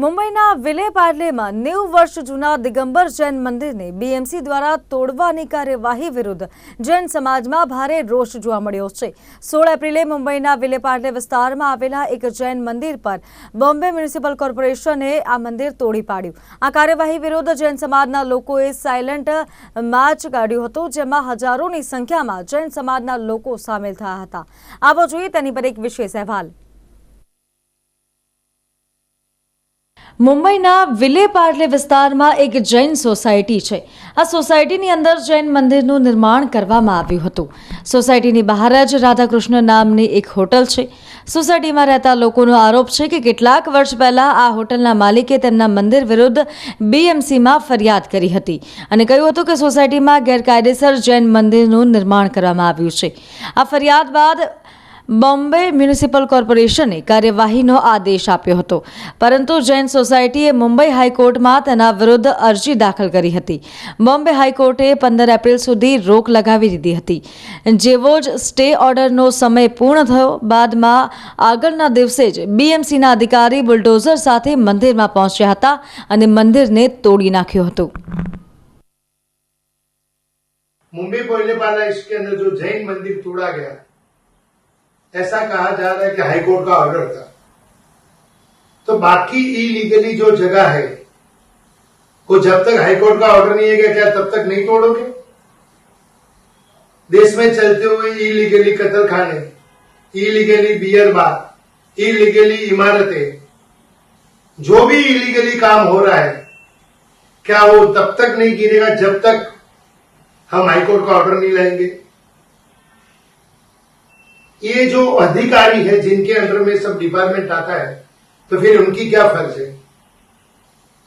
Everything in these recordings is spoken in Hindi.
મુંબઈના વિલે પાર્લેમાં નેવું વર્ષ જૂના દિગંબર જૈન મંદિરને બીએમસી દ્વારા તોડવાની કાર્યવાહી વિરુદ્ધ જૈન સમાજમાં ભારે રોષ જોવા મળ્યો છે. સોળ એપ્રિલે મુંબઈના વિલે પાર્લે વિસ્તારમાં આવેલા એક જૈન મંદિર પર બોમ્બે મ્યુનિસિપલ કોર્પોરેશને આ મંદિર તોડી પાડ્યું. આ કાર્યવાહી વિરુદ્ધ જૈન સમાજના લોકોએ સાયલન્ટ માર્ચ કાઢ્યું હતું, જેમાં હજારોની સંખ્યામાં જૈન સમાજના લોકો સામેલ થયા હતા. આવો જોઈએ તેની પર એક વિશેષ અહેવાલ. મુંબઈના વિલે પાર્લે વિસ્તારમાં એક જૈન સોસાયટી છે. આ સોસાયટીની અંદર જૈન મંદિરનું નિર્માણ કરવામાં આવ્યું હતું. સોસાયટીની બહાર જ રાધાકૃષ્ણ નામની એક હોટલ છે. સોસાયટીમાં રહેતા લોકોનો આરોપ છે કે કેટલાક વર્ષ પહેલાં આ હોટલના માલિકે તેમના મંદિર વિરુદ્ધ બીએમસીમાં ફરિયાદ કરી હતી અને કહ્યું હતું કે સોસાયટીમાં ગેરકાયદેસર જૈન મંદિરનું નિર્માણ કરવામાં આવ્યું છે. આ ફરિયાદ બાદ બોમ્બે મ્યુનિસિપલ કોર્પોરેશને કાર્યવાહીનો આદેશ આપ્યો હતો પરંતુ જૈન સોસાયટીએ મુંબઈ હાઈકોર્ટમાં તેના વિરુદ્ધ અરજી દાખલ કરી હતી બોમ્બે હાઈકોર્ટે પંદર એપ્રિલ સુધી રોક લગાવી દીધી હતી જેવો જ સ્ટે ઓર્ડરનો સમય પૂર્ણ થયો બાદમાં આગળના દિવસે જ બીએમસીના અધિકારી બુલડોઝર સાથે મંદિરમાં પહોંચ્યા હતા અને મંદિરને તોડી નાખ્યું હતું मुंबई कोयले पाला इसके अंदर जो जैन मंदिर तोड़ा गया ऐसा कहा जा रहा है कि हाईकोर्ट का ऑर्डर था। तो बाकी इलीगली जो जगह है, वो जब तक हाईकोर्ट का ऑर्डर नहीं है क्या तब तक नहीं तोड़ोगे? देश में चलते हुए इलीगली कत्ल खाने इलीगली बियर बार इलीगली इमारतें, जो भी इलीगली काम हो रहा है, क्या वो तब तक नहीं गिरेगा जब तक हम हाईकोर्ट का ऑर्डर नहीं लाएँगे? ये जो अधिकारी है, जिनके अंडर में सब डिपार्टमेंट आता है तो फिर उनकी क्या फ़र्ज़ है?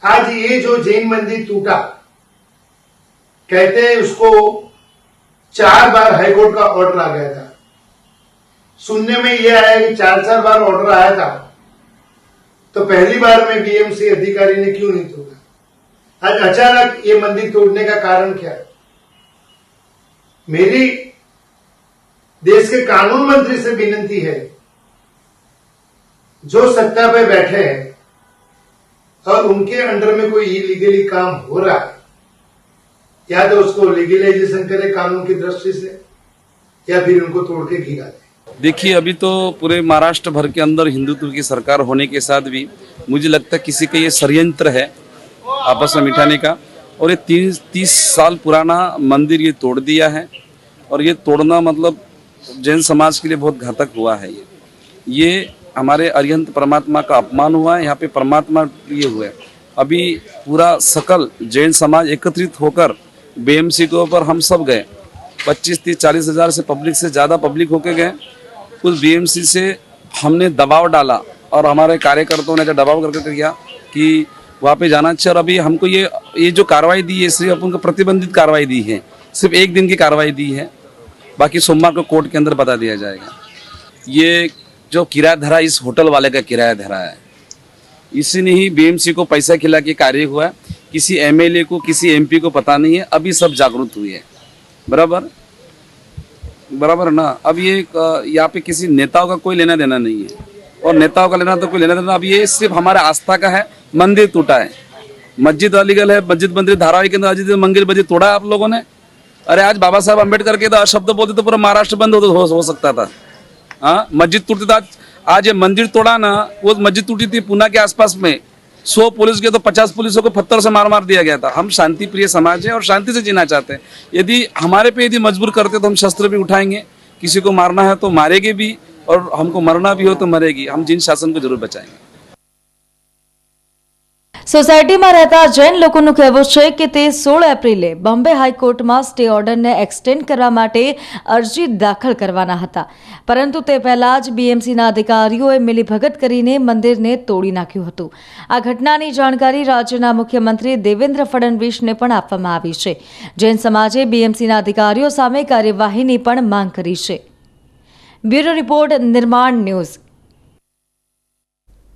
आज ये जो जैन मंदिर टूटा, कहते हैं उसको चार बार हाईकोर्ट का ऑर्डर आ गया था। सुनने में यह आया कि चार चार बार ऑर्डर आया था। तो पहली बार में बीएमसी अधिकारी ने क्यों नहीं तोड़ा? आज अचानक ये मंदिर तोड़ने का कारण क्या मेरी देश के कानून मंत्री से विनती है। जो सत्ता पे बैठे हैं और उनके अंडर में कोई इलीगली काम हो रहा है या तो उसको लीगलाइजेशन करे कानून की दृष्टि से, या फिर उनको तोड़ के गिरा दे। देखिए, अभी तो पूरे महाराष्ट्र भर के अंदर हिंदुत्व की सरकार होने के साथ भी मुझे लगता है किसी का ये षडयंत्र है आपस में मिठाने का। और ये तीस तीस साल पुराना मंदिर ये तोड़ दिया है। और ये तोड़ना मतलब जैन समाज के लिए बहुत घातक हुआ है ये। ये हमारे अरिहंत परमात्मा का अपमान हुआ है, यहाँ पे परमात्मा ये हुए अभी पूरा सकल जैन समाज एकत्रित होकर बीएमसी के ऊपर हम सब गए। पच्चीस तीस चालीस हज़ार से पब्लिक से ज़्यादा पब्लिक होके गए। उस बीएमसी से हमने दबाव डाला और हमारे कार्यकर्ताओं ने जो दबाव करके किया कि वहाँ पे जाना चाहिए। और अभी हमको ये ये जो कार्रवाई दी है सिर्फ़ अपन को प्रतिबंधित कार्रवाई दी है। सिर्फ़ एक दिन की कार्रवाई दी है। बाकी सोमवार को कोर्ट के अंदर बता दिया जाएगा। ये जो किराया धरा इस होटल वाले का किराया धरा है, इसी ने ही बीएमसी को पैसा खिला के कार्य हुआ। किसी एमएलए को, किसी एमपी को पता नहीं है, अभी सब जागरूक हुई है। बराबर? बराबर ना? अब ये यहाँ पे किसी नेताओं का कोई लेना देना नहीं है। और नेताओं का लेना तो कोई लेना देना, अब ये सिर्फ़ हमारे आस्था का है, मंदिर टूटा है। मस्जिद अलीगल है, मस्जिद मंदिर धारावी के अंदर मंदिर मस्जिद तोड़ा आप लोगों ने। अरे आज बाबा साहब अंबेडकर के तो शब्द बोलते तो पूरा महाराष्ट्र बंद हो, हो, सकता था। हाँ मस्जिद टूटती था आज आज ये मंदिर तोड़ा ना वो मस्जिद टूटी थी पूना के आसपास में। सौ पुलिस के तो पचास पुलिसों को पत्थर से मार मार दिया गया था। हम शांति प्रिय समाज है और शांति से जीना चाहते हैं। यदि हमारे पे यदि मजबूर करते तो हम शस्त्र भी उठाएँगे। किसी को मारना है तो मारेंगे भी और हमको मरना भी हो तो मरेगी। हम जिन शासन को ज़रूर बचाएँगे। સોસાયટીમાં રહેતા જૈન લોકોનું કહેવું છે કે તે સોળ એપ્રિલે બોમ્બે હાઈકોર્ટમાં સ્ટે ઓર્ડરને એક્સટેન્ડ કરવા માટે અરજી દાખલ કરવાના હતા. પરંતુ તે પહેલાં જ બીએમસીના અધિકારીઓએ મિલીભગત કરીને મંદિરને તોડી નાખ્યું હતું. આ ઘટનાની જાણકારી રાજ્યના મુખ્યમંત્રી દેવેન્દ્ર ફડણવીસને પણ આપવામાં આવી છે. જૈન સમાજે બીએમસીના અધિકારીઓ સામે કાર્યવાહીની પણ માંગ કરી છે. બ્યુરો રિપોર્ટ, નિર્માણ ન્યૂઝ